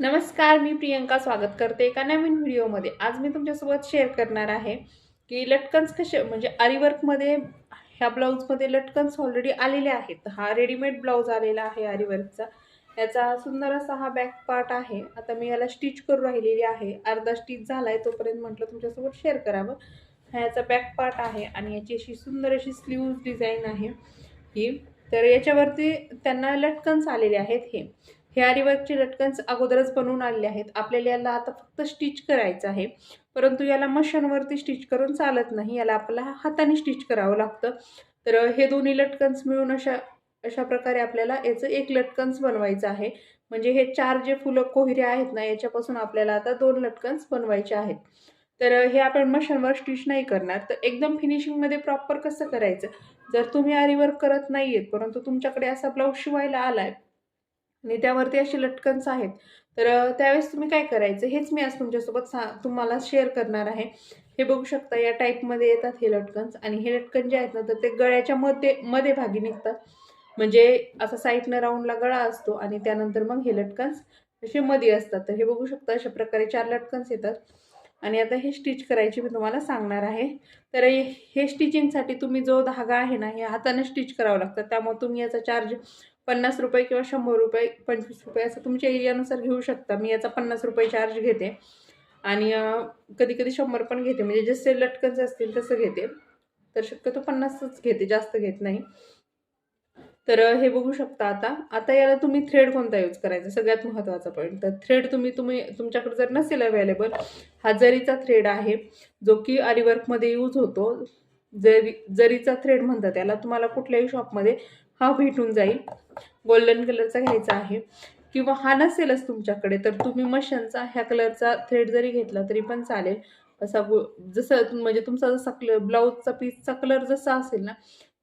नमस्कार मी प्रियंका स्वागत करते एका नवीन व्हिडिओमध्ये. आज मी तुमच्यासोबत शेअर करणार आहे की लटकन्स कसे म्हणजे आरीवर्कमध्ये ह्या ब्लाऊजमध्ये लटकन्स ऑलरेडी आलेले आहेत. हा रेडीमेड ब्लाऊज आलेला आहे आरीवर्कचा याचा सुंदर असा हा बॅक पार्ट आहे. आता मी याला स्टिच करून राहिलेली आहे. अर्धा स्टिच झाला आहे तोपर्यंत म्हटलं तुमच्यासोबत शेअर करावं. हा याचा बॅक पार्ट आहे आणि याची अशी सुंदर अशी स्लीव्ज डिझाईन आहे ही. तर याच्यावरती त्यांना लटकन्स आलेले आहेत हे. हे आरीवर्कचे लटकन्स अगोदरच बनवून आलेले आहेत. आपल्याला याला आता फक्त स्टिच करायचं आहे. परंतु याला मशीनवरती स्टिच करून चालत नाही. याला आपल्याला हाताने स्टिच करावं लागतं. तर हे दोन्ही लटकन्स मिळून अशा अशा प्रकारे आपल्याला याचं एक लटकन्स बनवायचं आहे. म्हणजे हे चार जे फुलं कोहिरे आहेत ना याच्यापासून आपल्याला आता दोन लटकन्स बनवायचे आहेत. तर हे आपण मशीनवर स्टिच नाही करणार. तर एकदम फिनिशिंगमध्ये प्रॉपर कसं करायचं? जर तुम्ही आरीवर्क करत नाही आहेत परंतु तुमच्याकडे असा ब्लाऊज शिवायला आला आहे आणि त्यावरती असे लटकन्स आहेत. तर त्यावेळेस तुम्ही काय करायचं? हेच मी आज तुमच्यासोबत सा तुम्हाला शेअर करणार आहे. हे बघू शकता या टाईपमध्ये येतात हे लटकन्स आणि हे लटकन जे आहेत ना तर ते गळ्याच्या मध्ये मध्ये भागी निघतात. म्हणजे असा साईडनं राऊंडला गळा असतो आणि त्यानंतर मग हे लटकन्स असे मध्ये असतात. तर हे बघू शकता अशा प्रकारे चार लटकन्स येतात. आणि आता हे स्टिच करायची मी तुम्हाला सांगणार आहे. तर हे- हे स्टिचिंगसाठी तुम्ही जो धागा आहे ना हे हाताने स्टिच करावं लागतं. त्यामुळे तुम्ही याचा चार्ज पन्नास रुपये किंवा शंभर रुपये पंचवीस रुपये असं तुमच्या एरियानुसार घेऊ शकता. मी याचा पन्नास रुपये चार्ज घेते. आणि कधी कधी शंभर पण घेते. म्हणजे जसे लटकनचे असतील तसं घेते. तर शक्यतो पन्नासच घेते जास्त घेत नाही. तर हे बघू शकता आता. आता याला तुम्ही थ्रेड कोणता यूज करायचा? सगळ्यात महत्त्वाचा पॉईंट तर थ्रेड तुम्ही तुम्ही तुमच्याकडे जर नसेल अवेलेबल हा जरीचा थ्रेड आहे. जो की आरीवर्कमध्ये यूज होतो. जरी जरीचा थ्रेड म्हणतात त्याला तुम्हाला कुठल्याही शॉपमध्ये हा भेटून जाईल. गोल्डन कलरचा घ्यायचा आहे. किंवा हा नसेलच तुमच्याकडे तर तुम्ही मशांचा ह्या कलरचा थ्रेड जरी घेतला तरी पण चालेल. असा गो जसं म्हणजे तुमचा जसा क्ल ब्लाऊजचा पीसचा कलर जसा असेल ना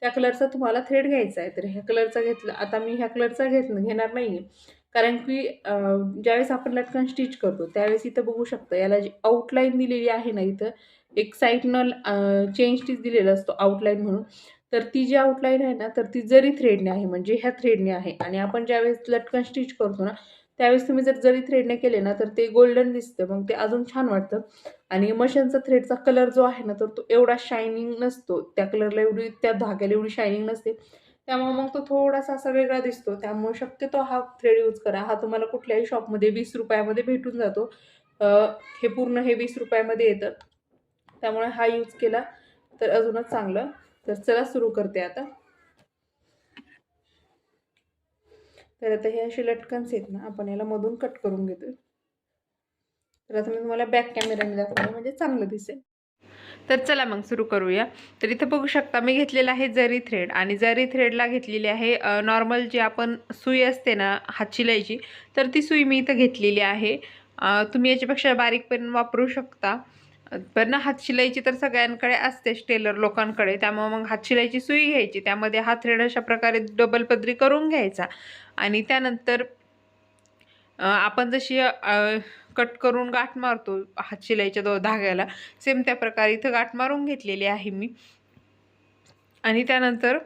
त्या कलरचा तुम्हाला थ्रेड घ्यायचा आहे. तर ह्या कलरचा घेतला आता मी ह्या कलरचा घेत घेणार नाही आहे कारण की ज्यावेळेस आपण लटकन स्टिच करतो त्यावेळेस इथं बघू शकतो याला जी आउटलाईन दिलेली आहे ना इथं एक साईडनं चेंज स्टिच दिलेला असतो आउटलाईन म्हणून. तर ती जी आउटलाईन आहे ना तर ती जरी थ्रेडने आहे म्हणजे ह्या थ्रेडने आहे. आणि आपण ज्यावेळेस लटकन स्टिच करतो ना त्यावेळेस तुम्ही जर जरी थ्रेडने केले ना तर ते गोल्डन दिसतं. मग ते अजून छान वाटतं. आणि मशीनचा थ्रेडचा कलर जो आहे ना तर तो एवढा शायनिंग नसतो. त्या कलरला एवढी त्या धाग्याला एवढी शायनिंग नसते. त्यामुळे मग तो थोडासा असा वेगळा दिसतो. त्यामुळे शक्यतो हा थ्रेड यूज करा. हा तुम्हाला कुठल्याही शॉपमध्ये वीस रुपयामध्ये भेटून जातो. हे पूर्ण हे वीस रुपयामध्ये येतं. त्यामुळे हा यूज केला तर अजूनच चांगलं. तर चला सुरू करते आता. तर आता हे असे लटकन्स आहेत ना आपण याला मधून कट करून घेतोय. तर आता मी तुम्हाला बॅक कॅमेऱ्याने दाखवलं म्हणजे चांगलं दिसेल. तर चला मग सुरू करूया. तर इथं बघू शकता मी घेतलेला आहे जरी थ्रेड आणि जरी थ्रेडला घेतलेली आहे नॉर्मल जी आपण सुई असते ना हात शिलाईची तर ती सुई मी इथं घेतलेली आहे. तुम्ही याच्यापेक्षा बारीक पण वापरू शकता. पण हातशिलाईची तर सगळ्यांकडे असतेच टेलर लोकांकडे. त्यामुळे मग हातशिलाईची सुई घ्यायची. त्यामध्ये हा थ्रेड अशा प्रकारे डबल पदरी करून घ्यायचा. आणि त्यानंतर आपण जशी कट करून गाठ मारतो हातशिलाईच्या दो धाग्याला सेम त्या प्रकारे इथं गाठ मारून घेतलेली आहे मी. आणि त्यानंतर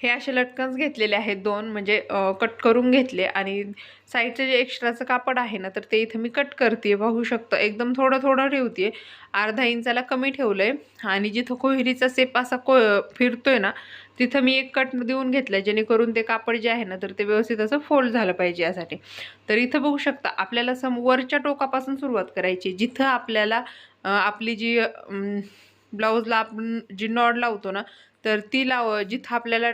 हे असे लटकन्स घेतलेले आहेत दोन म्हणजे कट करून घेतले आणि साईडचं जे एक्स्ट्राचं कापड आहे ना तर ते इथं मी कट करते पाहू शकतो. एकदम थोडं थोडं ठेवते अर्धा इंचाला कमी ठेवलं आहे आणि जिथं कोहिरीचा सेप असा को फिरतोय ना तिथं मी एक कट देऊन घेतलं जेणेकरून ते कापड जे आहे ना तर ते व्यवस्थित असं फोल्ड झालं पाहिजे यासाठी. तर इथं बघू शकता आपल्याला सम वरच्या टोकापासून सुरुवात करायची जिथं आपल्याला आपली जी ब्लाऊजला आपण जी नॉड लावतो ना तर ती लाव जिथं आपल्याला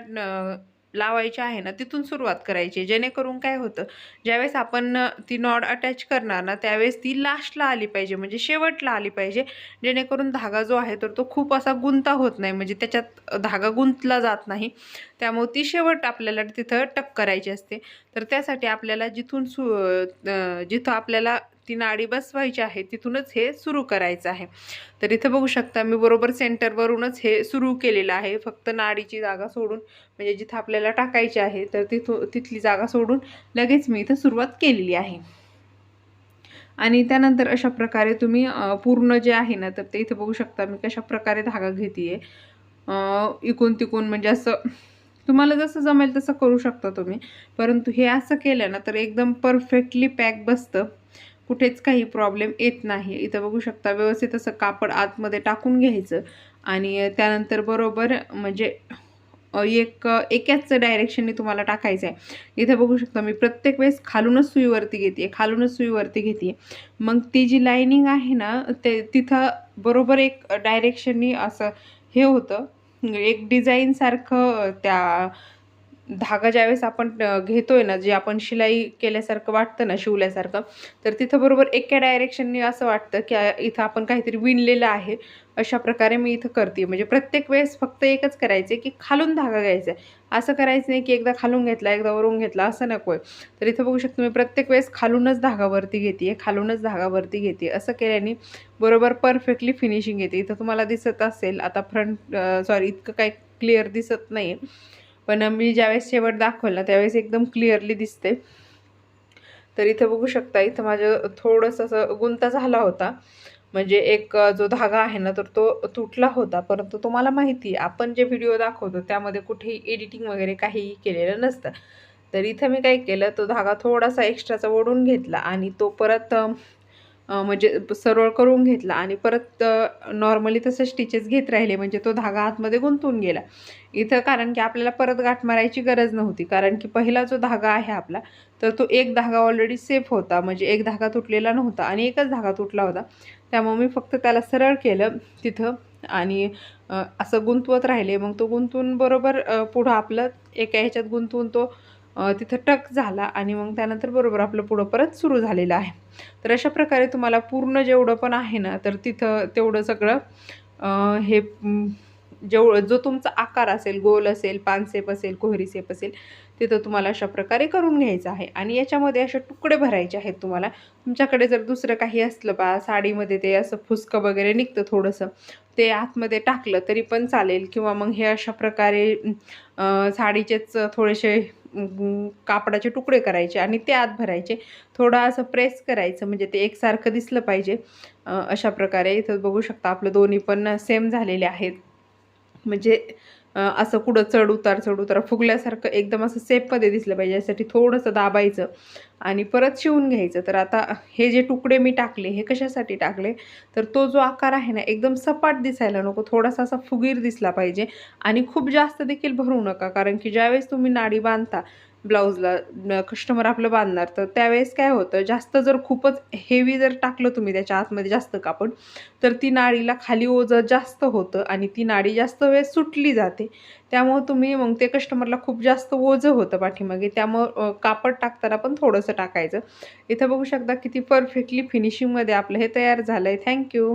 लावायची आहे ना तिथून सुरुवात करायची जेणेकरून काय होतं ज्यावेळेस आपण ती नॉड अटॅच करणार ना त्यावेळेस ती लास्टला आली पाहिजे. म्हणजे शेवटला आली पाहिजे. जेणेकरून धागा जो आहे तर तो खूप असा गुंता होत नाही. म्हणजे त्याच्यात धागा गुंतला जात नाही. त्यामुळे ती शेवट आपल्याला तिथं टक करायची असते. तर त्यासाठी आपल्याला जिथून सु जिथं आपल्याला ती नाडी बसवायची आहे तिथूनच हे सुरू करायचं आहे. तर इथं बघू शकता मी बरोबर सेंटरवरूनच हे सुरू केलेलं आहे. फक्त नाडीची जागा सोडून म्हणजे जिथं आपल्याला टाकायची आहे तर तिथून तिथली जागा सोडून लगेच मी इथं सुरुवात केलेली आहे. आणि त्यानंतर अशा प्रकारे तुम्ही पूर्ण जे आहे ना तर ते इथं बघू शकता मी कशा प्रकारे धागा घेते इकून तिकून म्हणजे असं तुम्हाला जसं जमेल तसं करू शकता तुम्ही. परंतु हे असं केलं ना तर एकदम परफेक्टली पॅक बसतं. कुठेच काही प्रॉब्लेम येत नाही. इथं बघू शकता व्यवस्थित असं कापड आतमध्ये टाकून घ्यायचं आणि त्यानंतर बरोबर म्हणजे एक एकाच डायरेक्शनने तुम्हाला टाकायचं आहे. इथं बघू शकता मी प्रत्येक वेळेस खालूनच सुईवरती घेते खालूनच सुईवरती घेते मग ती जी लाईनिंग आहे ना ते तिथं बरोबर एक डायरेक्शननी असं हे होतं. एक डिझाईनसारखं त्या धागा ज्यावेळेस आपण घेतोय ना जे आपण शिलाई केल्यासारखं वाटतं ना शिवल्यासारखं तर तिथं बरोबर एका डायरेक्शनने असं वाटतं की इथं आपण काहीतरी विणलेलं आहे. अशा प्रकारे मी इथं करते. म्हणजे प्रत्येक वेळेस फक्त एकच करायचे की खालून धागा घ्यायचा आहे असं करायचं नाही की एकदा खालून घेतला एकदा वरून घेतला असं नको आहे तर इथं बघू शकतो मी प्रत्येक वेळेस खालूनच धागावरती घेते खालूनच धागावरती घेते असं केल्याने बरोबर परफेक्टली फिनिशिंग येते. इथं तुम्हाला दिसत असेल आता फ्रंट सॉरी इतकं काही क्लिअर दिसत नाही पण मी ज्यावेळेस शेवट दाखवला त्यावेळेस एकदम क्लिअरली दिसते. तर इथं बघू शकता इथं माझं थोडंसं असं गुंता झाला होता. म्हणजे एक जो धागा आहे ना तर तो तुटला होता परंतु तुम्हाला माहिती आहे. आपण जे व्हिडिओ दाखवतो त्यामध्ये कुठेही एडिटिंग वगैरे काहीही केलेलं नसतं. तर इथं मी काय केलं तो धागा थोडासा एक्स्ट्राचा ओढून घेतला आणि तो परत म्हणजे सरळ करून घेतला आणि परत नॉर्मली तसं स्टिचेस घेत राहिले म्हणजे तो धागा आतमध्ये गुंतून गेला. इथं कारण की आपल्याला परत गाठ मारायची गरज नव्हती कारण की पहिला जो धागा आहे आपला तर तो एक धागा ऑलरेडी सेफ होता म्हणजे एक धागा तुटलेला नव्हता आणि एकच धागा तुटला होता. त्यामुळे मी फक्त त्याला सरळ केलं तिथं आणि असं गुंतवत राहिले. मग तो गुंतून बरोबर पुढं आपलं एका ह्याच्यात गुंतवून तो तिथं टक झाला आणि मग त्यानंतर बरोबर आपलं पुढं परत सुरू झालेलं आहे. तर अशा प्रकारे तुम्हाला पूर्ण जेवढं पण आहे ना तर तिथं तेवढं सगळं हे जेव जो तुमचा आकार असेल गोल असेल पानसेप असेल कोहरी सेप असेल तिथं तुम्हाला अशा प्रकारे करून घ्यायचं आहे. आणि याच्यामध्ये असे तुकडे भरायचे आहेत तुम्हाला. तुमच्याकडे जर दुसरं काही असलं बा साडीमध्ये ते असं फुसकं वगैरे निघतं थोडंसं ते आतमध्ये टाकलं तरी पण चालेल. किंवा मग हे अशा प्रकारे साडीचेच थोडेसे कापडाचे तुकडे करायचे आणि ते आत भरायचे. थोडं असं प्रेस करायचं म्हणजे ते एकसारखं दिसलं पाहिजे. अशा प्रकारे इथं बघू शकता आपलं दोन्ही पण सेम झालेले आहेत. म्हणजे असं कुठं चढ उतार चढ उतार फुगल्यासारखं एकदम असं सेफमध्ये दिसलं पाहिजे. यासाठी थोडंसं दाबायचं आणि परत शिवून घ्यायचं. तर आता हे जे तुकडे मी टाकले हे कशासाठी टाकले? तर तो जो आकार आहे ना एकदम सपाट दिसायला नको. थोडासा असा फुगीर दिसला पाहिजे. आणि खूप जास्त देखील भरू नका. कारण की ज्यावेळेस तुम्ही नाडी बांधता ब्लाऊजला कस्टमर आपलं बांधणार. तर त्यावेळेस काय होतं जास्त जर खूपच हेवी जर टाकलं तुम्ही त्याच्या आतमध्ये जास्त कापड तर ती नाळीला खाली ओझं जास्त होतं आणि ती नाळी जास्त वेळ सुटली जाते. त्यामुळं तुम्ही मग ते कस्टमरला खूप जास्त ओझं होतं पाठीमागे. त्यामुळं कापड टाकताना पण थोडंसं टाकायचं. इथं बघू शकता किती परफेक्टली फिनिशिंगमध्ये आपलं हे तयार झालं आहे थँक्यू